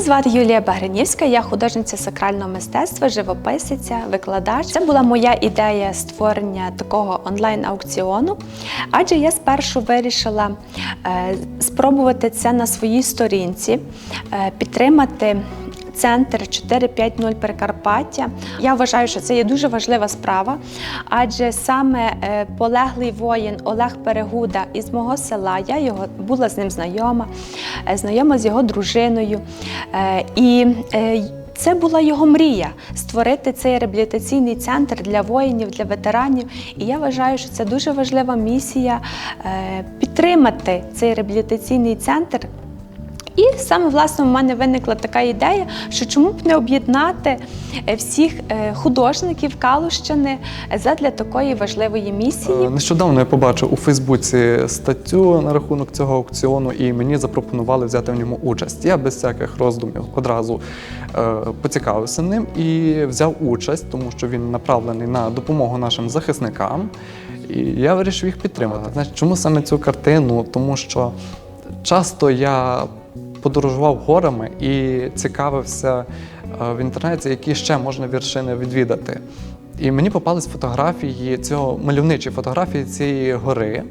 звати Юлія Багринівська, я художниця сакрального мистецтва, живописиця, викладач. Це була моя ідея створення такого онлайн-аукціону, адже я спершу вирішила е, спробувати це на своїй сторінці, е, підтримати. Центр 450 Прикарпаття. Я вважаю, що це є дуже важлива справа, адже саме е, полеглий воїн Олег Перегуда із мого села, я його була з ним знайома, е, знайома з його дружиною. Е, І це була його мрія створити цей реабілітаційний центр для воїнів, для ветеранів. І я вважаю, що це дуже важлива місія підтримати цей реабілітаційний центр. І саме власне в мене виникла така ідея, що чому б не об'єднати е, всіх е, художників Калущини задля такої важливої місії. Е, Нещодавно я побачив у Фейсбуці статтю на рахунок цього аукціону, і мені запропонували взяти в ньому участь. Я без всяких роздумів одразу поцікавився ним і взяв участь, тому що він направлений на допомогу нашим захисникам. І я вирішив їх підтримати. Значить, чому саме цю картину? Тому що часто я подорожував горами і цікавився е, в інтернеті, які ще можна вершини відвідати. І мені попались фотографії цього мальовничі фотографії цієї гори.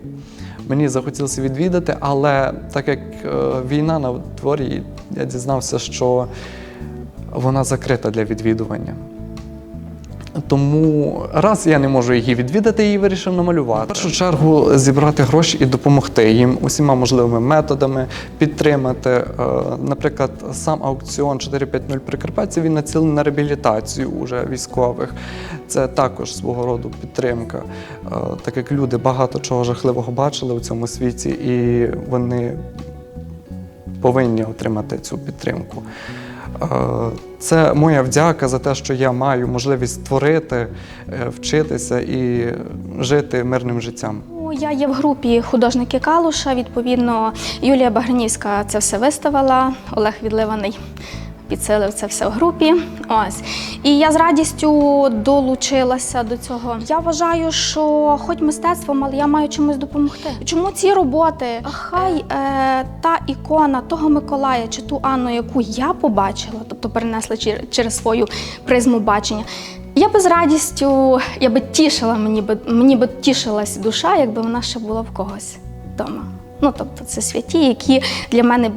Мені захотілося відвідати, але так як е, війна на дворі, я дізнався, що вона закрита для відвідування. Тому раз я не можу її відвідати, її вирішив намалювати. В першу чергу зібрати гроші і допомогти їм усіма можливими методами підтримати. Е, Наприклад, сам аукціон 450 Прикарпаття він націлений на реабілітацію уже військових. Це також свого роду підтримка, Е, так як люди багато чого жахливого бачили у цьому світі, і вони повинні отримати цю підтримку. Е, Це моя вдяка за те, що я маю можливість створити, е, вчитися і жити мирним життям. Я є в групі художники Калуша. Відповідно, Юлія Багринівська це все виставила. Олег Відливаний підсилив це все в групі. Ось. І я з радістю долучилася до цього. Я вважаю, що хоч мистецтвом, але я маю чимось допомогти. Чому ці роботи? Хай е, та ікона того Миколая чи ту Анну, яку я побачила, тобто перенесла через свою призму бачення. Я би з радістю, я би тішила, мені би мені би тішилась душа, якби вона ще була в когось вдома. Ну, тобто, це святі, які для мене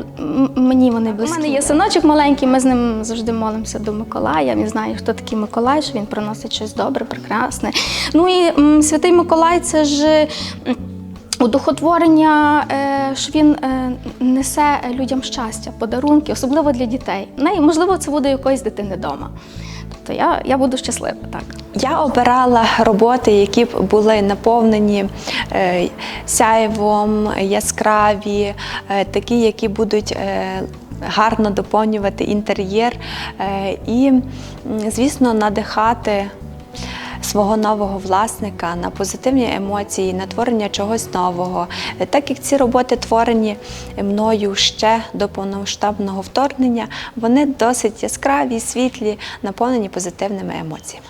мені вони близькі. У мене є синочок маленький, ми з ним завжди молимося до Миколая. Він знає, хто такий Миколай, що він приносить щось добре, прекрасне. Ну і м, святий Миколай це ж. м, Удохотворення, е, що він е, несе людям щастя, подарунки, особливо для дітей. Ну, можливо, це буде якоїсь дитини вдома. Тобто я, я буду щаслива, так. Я обирала роботи, які б були наповнені е, сяйвом, яскраві, е, такі, які будуть. е, Гарно доповнювати інтер'єр е, і, звісно, надихати свого нового власника на позитивні емоції, на творення чогось нового. Так як ці роботи творені мною ще до повномасштабного вторгнення, вони досить яскраві, світлі, наповнені позитивними емоціями.